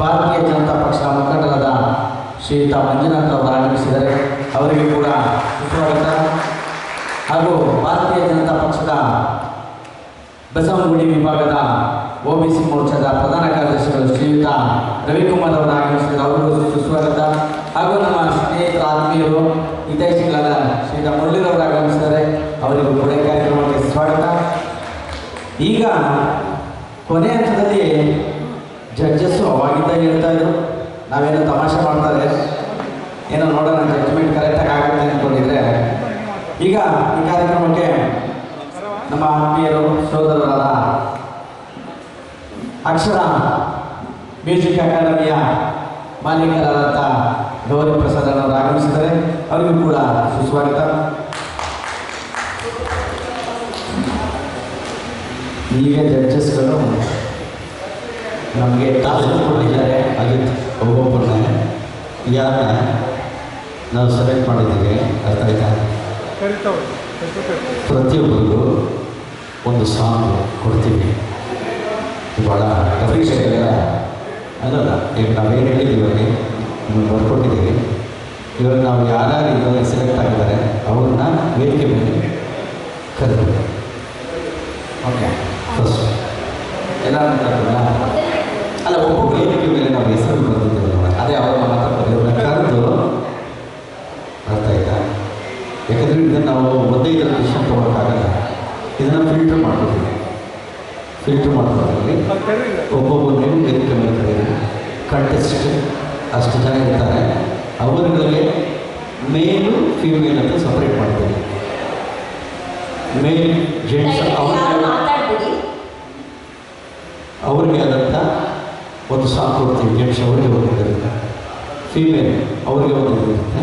ಭಾರತೀಯ ಜನತಾ ಪಕ್ಷದ ಮುಖಂಡರಾದ ಶ್ರೀಯುತ ಮಂಜುನಾಥ್ ಅವರು ಆಗಮಿಸಿದರೆ ಅವರಿಗೆ ಕೂಡ ಸುಸ್ವಾಗತ. ಹಾಗೂ ಭಾರತೀಯ ಜನತಾ ಪಕ್ಷದ ಬಸವನಗುಡಿ ವಿಭಾಗದ ಒ ಬಿ ಸಿ ಮೋರ್ಚಾದ ಪ್ರಧಾನ ಕಾರ್ಯದರ್ಶಿಗಳು ಶ್ರೀಯುತ ರವಿಕುಮಾರ್ ಅವರು ಆಗಮಿಸಿದ್ದಾರೆ. ಅವರಿಗೂ ಸುಸ್ವಾಗತ. ಹಾಗೂ ನಮ್ಮ ಸ್ನೇಹಿತರ ಆತ್ಮೀಯರು, ಹಿತೈಷಿಗಳಾದ ಶ್ರೀಯುತ ಮುರಳೀರವರು ಆಗಮಿಸಿದ್ದಾರೆ. ಅವರಿಗೂ ಕೂಡ ಕಾರ್ಯಕ್ರಮಕ್ಕೆ ಸ್ವಾಗತ. ಈಗ ಕೊನೆಯ ಹಂತದಲ್ಲಿ ಜಡ್ಜಸ್ಸು ಅವಾಗಿದ್ದಾಗ ಹೇಳ್ತಾ ಇದ್ರು, ನಾವೇನೋ ತಮಾಷೆ ಮಾಡ್ತಾರೆ, ಏನೋ ನೋಡೋಣ ಜಡ್ಜ್ಮೆಂಟ್ ಕರೆಕ್ಟಾಗಿ ಆಗುತ್ತೆ ಅಂದ್ಕೊಂಡಿದ್ರೆ ಈಗ ಈ ಕಾರ್ಯಕ್ರಮಕ್ಕೆ ನಮ್ಮ ಆತ್ಮೀಯರು, ಸೋದರರಾದ ಅಕ್ಷರ ಮ್ಯೂಸಿಕ್ ಅಕಾಡೆಮಿಯ ಮಾಲೀಕರಾದಂಥ ಗೌರಿ ಪ್ರಸಾದ್ ಅವರು ಆಗಮಿಸಿದ್ದಾರೆ. ಅವರಿಗೂ ಕೂಡ ಸುಸ್ವಾಗತ. ಈಗ ಜಡ್ಜಸ್ಗಳು ನಮಗೆ ಟಾಸ್ಕ್ ಕೊಟ್ಟಿದ್ದಾರೆ ಅಜಿತ್ ಒಬ್ಬೊಬ್ಬರನ್ನ, ಯಾರನ್ನ ನಾವು ಸೆಲೆಕ್ಟ್ ಮಾಡಿದ್ದೀವಿ, ಅರ್ಥ ಆಯ್ತಾ? ಪ್ರತಿಯೊಬ್ಬರಿಗೂ ಒಂದು ಸಾಂಗ್ ಕೊಡ್ತೀವಿ. ಭಾಳ ಅಪ್ರಿಷಿಯೇಟ್ ಅದಲ್ಲ, ಈಗ ನಾವೇನು ಹೇಳಿದ್ದೀವಿ ನಿಮಗೆ ಬರ್ಕೊಟ್ಟಿದ್ದೀವಿ. ಇವಾಗ ನಾವು ಯಾರ್ಯಾರು ಇವಾಗ ಸೆಲೆಕ್ಟ್ ಆಗಿದ್ದಾರೆ, ಅವ್ರನ್ನ ವೇದಿಕೆ ಮೇಲೆ ಕರೆದು ಓಕೆ ಫಸ್ಟ್ ಎಲ್ಲ ಅಲ್ಲ ಒಬ್ಬೊಬ್ಬರು ವೇದಿಕೆ ಮೇಲೆ ನಾವು ಹೆಸರು ಬರ್ತಿದ್ದೇವೆ ಅದೇ ಅವರು ಮಾತಾಡ್ತಾರೆ ಇವ್ರನ್ನ ಕರೆದು ಅರ್ಥ ಆಯ್ತಾ? ಯಾಕಂದರೆ ಇದನ್ನು ನಾವು ಒಂದೇ ಇದರ ಡಿಸಿಷನ್ ತೊಗೊಳಕ್ಕಾಗಲ್ಲ. ಇದನ್ನು ಫಿಲ್ಟರ್ ಮಾಡ್ಕೊತೀವಿ. ಫಿಲ್ಟರ್ ಮಾಡ್ಕೊಳ್ಳೋದ್ರಲ್ಲಿ ಒಬ್ಬೊಬ್ಬರು ವೇದಿಕೆ ಮೇಲೆ ಕರೀರಿ ಕಂಟೆಸ್ಟ್ ಅಷ್ಟು ಜನ ಇರ್ತಾರೆ. ಅವರುಗಳಿಗೆ ಮೇಲು ಫೀಮೇಲ್ ಅಂತ ಸಪ್ರೇಟ್ ಮಾಡ್ತೀವಿ. ಮೇಲ್ ಜೆಂಟ್ಸ್ ಅವ್ರಿಗೆ ಆದಂಥ ಒಂದು ಸಾಕು ಕೊಡ್ತೀವಿ ನಿಮಿಷ ಅವರಿಗೆ ಒಂದು ಇರುತ್ತೆ ಫೀಮೇಲ್ ಅವರಿಗೆ ಒಂದು ಇರುತ್ತೆ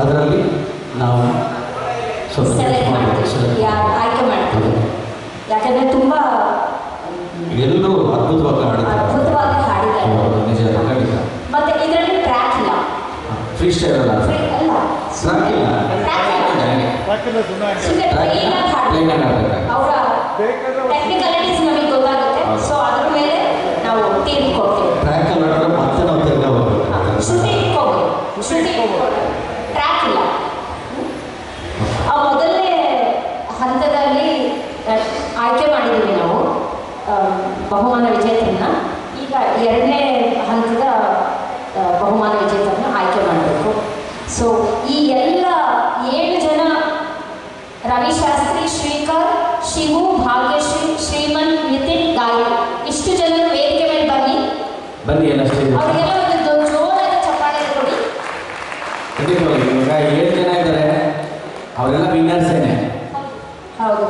ಅದರಲ್ಲಿ ನಾವು ಯಾಕಂದ್ರೆ ತುಂಬಾ ಎಲ್ಲರೂ ಅದ್ಭುತವಾಗಿ ಅದ್ಭುತವಾಗಿ ಹಾಡಿದ್ದಾರೆ. ನಿಜ ಖಂಡಿತ. ಮತ್ತೆ ಇದರಲ್ಲಿ ಟ್ರ್ಯಾಕ್ ಇಲ್ಲ. ಫ್ರೀ ಸ್ಟೈಲ್ ಅಲ್ಲ? ಇಲ್ಲ. ಟ್ರ್ಯಾಕ್ ಇಲ್ಲ. ಅವರ ಟೆಕ್ನಿಕಲಿಟೀಸ್ ನಮಗೆ ಗೊತ್ತಾಗುತ್ತೆ. ಸೊ ಅದ್ರ ನಾವು ತೀರ್ಕೊಳ್ತೀವಿ ಟ್ರ್ಯಾಕ್ ಆಡಿದ್ರೆ ಮತ್ತೆ ನಾವು ಹೋಗ್ಬೇಕು. ಟ್ರ್ಯಾಕ್ ಇಲ್ಲ. ಆ ಮೊದಲನೇ ಹಂತದಲ್ಲಿ ಆಯ್ಕೆ ಮಾಡಿದ್ದೀವಿ ನಾವು. ಬಹುಮಾನ ವಿಜೇತರನ್ನ ಈಗ ಎರಡನೇ ಹಂತದ ಬಹುಮಾನ ವಿಜೇತರನ್ನ ಆಯ್ಕೆ ಮಾಡಬೇಕು. ಸೊ ಈ ಎಲ್ಲ ವಿನ್ನರ್ಸೇನೆ ಹೌದು.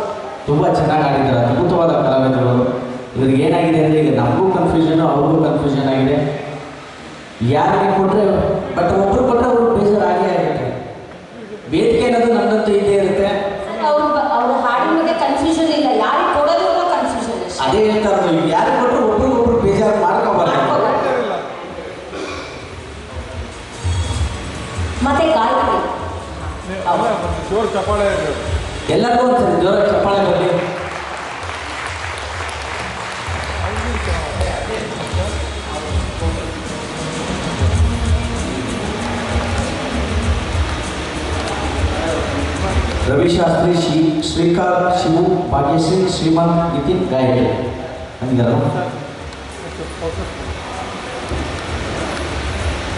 ತುಂಬ ಚೆನ್ನಾಗಿ ಆಡಿದ್ದಾರೆ ಅದ್ಭುತವಾದ ಕಲಾವಿದರು. ಇವ್ರಿಗೆ ಏನಾಗಿದೆ ಅಂದರೆ ಈಗ ನಮಗೂ ಕನ್ಫ್ಯೂಷನು ಅವ್ರಿಗೂ ಕನ್ಫ್ಯೂಷನ್ ಆಗಿದೆ. ಯಾರಿಗೆ ಕೊಟ್ಟರೆ ಬಟ್ ಒಬ್ರು ಕೊಟ್ಟರೆ ಅವರು ಆಗೇ ಆಗುತ್ತೆ. ವೇದಿಕೆ ಅನ್ನೋದು ನನ್ನಂತೂ ಇದೇ ಇರುತ್ತೆ. ಅವ್ರ ಅವ್ರ ಹಾಡಿನ ಬಗ್ಗೆ ಕನ್ಫ್ಯೂಷನ್ ಇಲ್ಲ. ಯಾರಿಗೆ ಕೊಡೋದು ಕನ್ಫ್ಯೂಷನ್ ಅದೇ ಹೇಳ್ತಾ ಇರೋದು ಜೋರು ಚಪ್ಪಾಳೆ ಎಲ್ಲರಿಗೂ ಒಂದ್ಸರಿ ಜೋರಾಗಿ ಚಪ್ಪಾಳೆ ಬರಲಿ ರವಿಶಾಸ್ತ್ರಿ ಶ್ರೀ ಶ್ರೀಕಾಂತ್ ಶಿವು ಭಾಗ್ಯಶ್ರೀ ಶ್ರೀಮಂತ್ ನಿತಿನ್ ಗಾಯಕಿ ಹಂಗಿದಾರ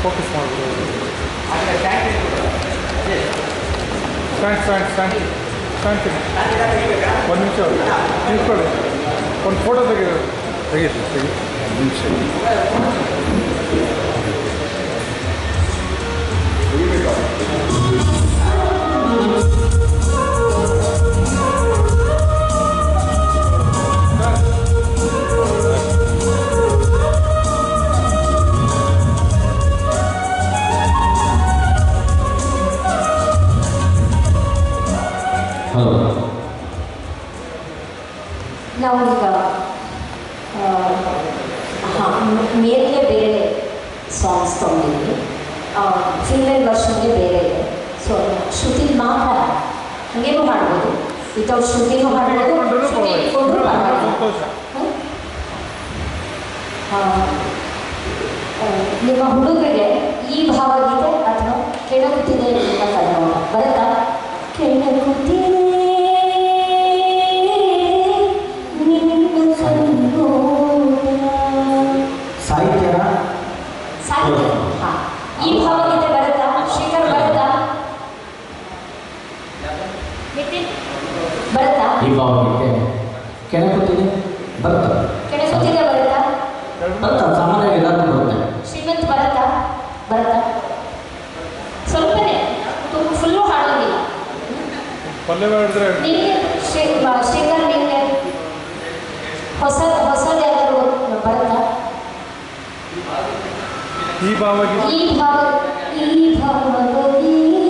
ಫೋಕಸ್ ಮಾಡ್ಬೋದು ಸ್ಟ್ಯಾಂಡ್ ಸ್ಟ್ಯಾಂಡ್ ಸ್ಟ್ಯಾಂಡ್ ಸ್ಟ್ಯಾಂಡ್ ಒಂದು ನಿಮಿಷ ನಿಂತ್ಕೊಳ್ಳಿ ಒಂದು ಫೋಟೋ ತೆಗೆದು ತೆಗೀರಿ ತೆಗಿ ಒಂದು ನಿಮಿಷ ಹೌದು ನಾವೀಗ ಹಾಂ ಮೇಲ್ಗೆ ಬೇರೆ ಸಾಂಗ್ಸ್ ತೊಗೊಂಡಿದ್ವಿ ಫೀಮೇಲ್ ವರ್ಷನ್ಗೆ ಬೇರೆ ಇದೆ. ಸೊ ಶ್ರುತಿ ಮಾತ್ರ ಹಂಗೇನು ಮಾಡ್ಬೋದು. ವಿತೌಟ್ ಶ್ರುತಿನೂ ಆ, ನಿಮ್ಮ ಹುಡುಗರಿಗೆ ಈ ಭಾವಗೀತೆ ಅಥವಾ ಕೆಣಕುತ್ತಿದೆ ಭಾವಗೀತೆ ಕೆಣಕುತ್ತಿದೆ ಬರ್ತದೆ ಕೆಣಕುತ್ತಿದೆ ಬರುತ್ತಾ ಬರ್ತದೆ ಸಾಮಾನ್ಯವಾಗಿ ಎಲ್ಲರಿಗೂ ಬರುತ್ತೆ ಶ್ರೀಮಂತ್ ಬರುತ್ತಾ ಬರುತ್ತಾ ಸ್ವಲ್ಪನೇ ತುಂಬ ಫುಲ್ಲು ಹಾಡೋದಿಲ್ಲ ಪಲ್ಲವಿ ಹಿಡಿದ್ರೆ ನಿನಗೆ ಶ್ರೀ ಮ- ಶ್ರೀಕರ್ ನಿನಗೆ ಹೊಸ ಹೊಸದು ಯಾವ್ದಾದ್ರು ಗೊತ್ತು- ಬರುತ್ತಾ ಈ ಭಾವಗೀತೆ ಈ ಭಾವ ಈ ಭಾವಗೀತೆ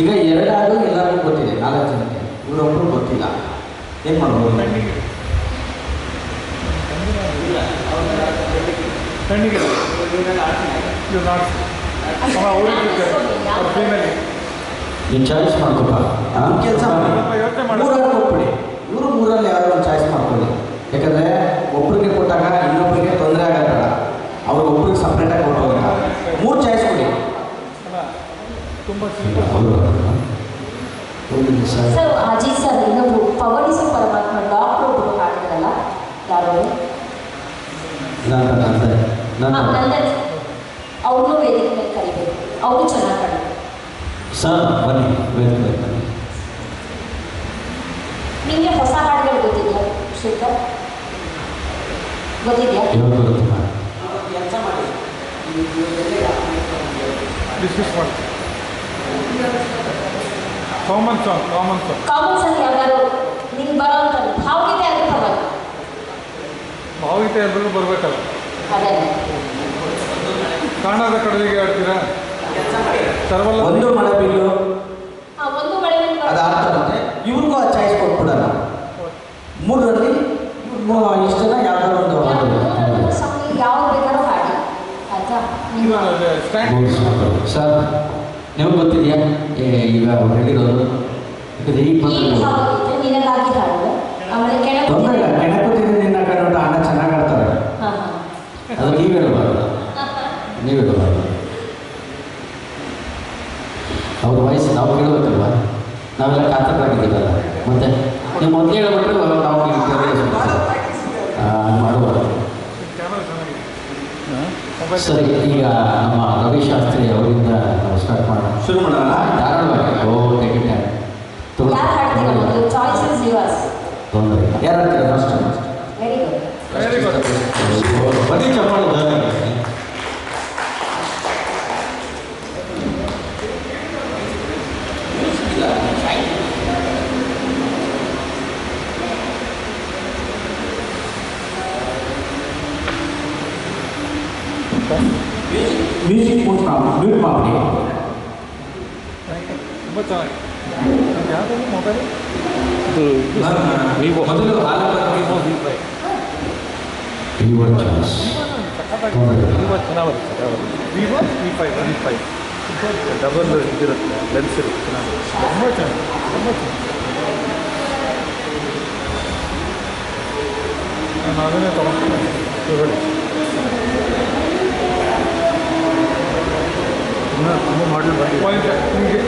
ಈಗ ಎರಡಾಡು ಎಲ್ಲರಿಗೂ ಗೊತ್ತಿದೆ, ನಾಲ್ಕು ಜನಕ್ಕೆ. ಇವರೊಬ್ಬರು ಗೊತ್ತಿಲ್ಲ. ಏನು ಮಾಡ್ಬೋದು ಕಣ್ಣಿಗೆ ನೀನು ಚಾಯ್ಸ್ ಮಾಡ್ಕೊಪ್ಪ. ನಮ್ಮ ಕೆಲಸ. ಮೂರಲ್ಲಿ ಕೊಟ್ಬಿಡಿ ಇವರು ಮೂರಲ್ಲಿ ಯಾರೋ ಒಂದು ಚಾಯ್ಸ್ ಮಾಡ್ಕೊಳ್ಳಿ. ಯಾಕಂದರೆ ಒಬ್ರಿಗೆ ಕೊಟ್ಟಾಗ ಇನ್ನೊಬ್ರಿಗೆ ತೊಂದರೆ ಆಗಲ್ಲ ಅವ್ರಿಗೆ ಒಬ್ರಿಗೆ ಸಪ್ರೇಟಾಗಿ ಕೊಟ್ಟು ಮೂರು ಚಾಯ್ಸ್ ಕೊಡಿ ಅಲ್ಲ ತುಂಬ ಸಿಂಪಲ್ ಅವರು ಒಂದು ದಿವಸ ಸರ್ ಅಜಿತ್ ಸರ್ ಇನ್ನೊಬ್ರು ಪವನಿಸು ಪರಮಾತ್ಮ ಡಾಕ್ಟರ್ ಒಬ್ರು ಹಾಡಿದ್ರಲ್ಲ ಯಾರು ನಾನು ನಂದೆ ನಾನು ನಂದನ್ ಅವ್ರನ್ನೂ ವೇದಿಕೆ ಮೇಲೆ ಕರಿಬೇಕು ಅವರು ಚೆನ್ನಾಗಿ ಹಾಡಿದ್ರು ಸರ್ ಬನ್ನಿ ವೇದಿಕೆ ಮೇಲೆ ಬನ್ನಿ ನಿಮಗೆ ಹೊಸ ಹಾಡುಗಳು ಗೊತ್ತಿದೆಯಾ ಶ್ರೀಕರ್ ಗೊತ್ತಿದೆಯಾ ಇವಾಗ ಬರುತ್ತಿಲ್ಲ ಡಿಸ್ಕಸ್ ಮಾಡಿ common song common song common song ಯಾವ್ದಾದ್ರು ನಿಂಗೆ ಬರೋ ಭಾವಗೀತೆ ಆದ್ರೆ ಪರವಾಗಿಲ್ಲ ಭಾವಗೀತೆ ಎಲ್ರಿಗೂ ಬರಬೇಕಲ್ಲ. ಅದೇ ಕಾಣದ ಕಡಲಿಗೆ ಆಡ್ತೀರಾ ಸರ್ವಲ್ಲ ಒಂದು ಮಳೆ ಬಿಲ್ಲು ಒಂದು ಮಳೆ ಅದು ಆಗುತ್ತೆ ಇವ್ರಿಗೂ ಆ ಚಾಯ್ಸ್ ಕೊಟ್ಬಿಡಲ್ಲ. ಮೂರರಲ್ಲಿ ಇಷ್ಟನ ಇಷ್ಟು ಜನ ಯಾವ್ದಾದ್ರು ಒಂದು ಹಾಡು ಸಾಂಗ್ ಯಾವ್ದು ಬೇಕಾದ್ರೂ ಹಾಡಿ. ಆಯ್ತಾ? ನಿಮ್ಮ ಸ್ಟ್ಯಾಂಡ್ ಸರ್ ನಿಮಗೆ ಗೊತ್ತಿದೆಯಾ ಏ, ಈಗ ಅವ್ರು ಹೇಳಿರೋದು ಆಮೇಲೆ ತೊಂದರೆ ಇಲ್ಲ ಕೆಣಕುತ್ತಿದೆ ನಿನ್ನ ಕಂಡು ಅಣ್ಣ ಚೆನ್ನಾಗಿ ಆಡ್ತಾರೆ ಅದು ನೀವಿರಬಾರ್ದು ನೀವಿರಬಾರ್ದು ಅವ್ರ ವಯಸ್ಸು ನಾವು ಕೇಳಬೇಕಲ್ವ ನಾವೆಲ್ಲ ಕಾತರರಾಗಿದ್ದೀವಲ್ಲ ಮತ್ತೆ ನೀವು ಮೊದಲು ಹೇಳ್ಬಿಟ್ರೆ ನಾವು ಈಗ ಸರಿ ಈಗ ನಮ್ಮ ರವಿ ಶಾಸ್ತ್ರಿ ಅವರಿಂದ ನಾವು ಸ್ಟಾರ್ಟ್ ಮಾಡೋಣ. ಶುರು ಮಾಡೋಣ. ಧಾರಾಳವಾಗಿ ಓ ಟೇಕ್ ಇಟ್ ಯುವರ್ಸ್ ತೊಂದರೆ. ಯಾರು ಮ್ಯೂಸಿಕ್ ಮ್ಯೂಟ್ ಮ್ಯೂಟ್ ಮಾಡಿ ತುಂಬ ಚೆನ್ನಾಗಿ ಯಾವುದು ಮೊಬೈಲ್ ನೀವು ಮೊದಲು Your choice. ತೊಂದರೆ ಇಲ್ಲ. ತುಂಬ ಚೆನ್ನಾಗಿ ಬರುತ್ತೆ sir Vivo V five V five double ಇದಿರುತ್ತೆ ಲೆನ್ಸ್ ಇರುತ್ತೆ ಚೆನ್ನಾಗಿ ತುಂಬ ಚೆನ್ನಾಗಿ ತುಂಬ ಚೆನ್ನಾಗಿ ನಾನು ಅದನ್ನೇ ತೊಗೊಂಡು ಇನ್ನೂ ತುಂಬ ಮಾಡಲ್ ಬಂದಿದೆ. ಒಂದು ನಿಮಗೆ?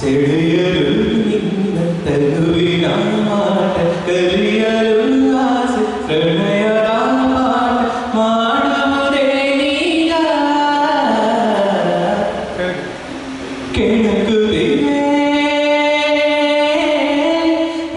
Sevdiğim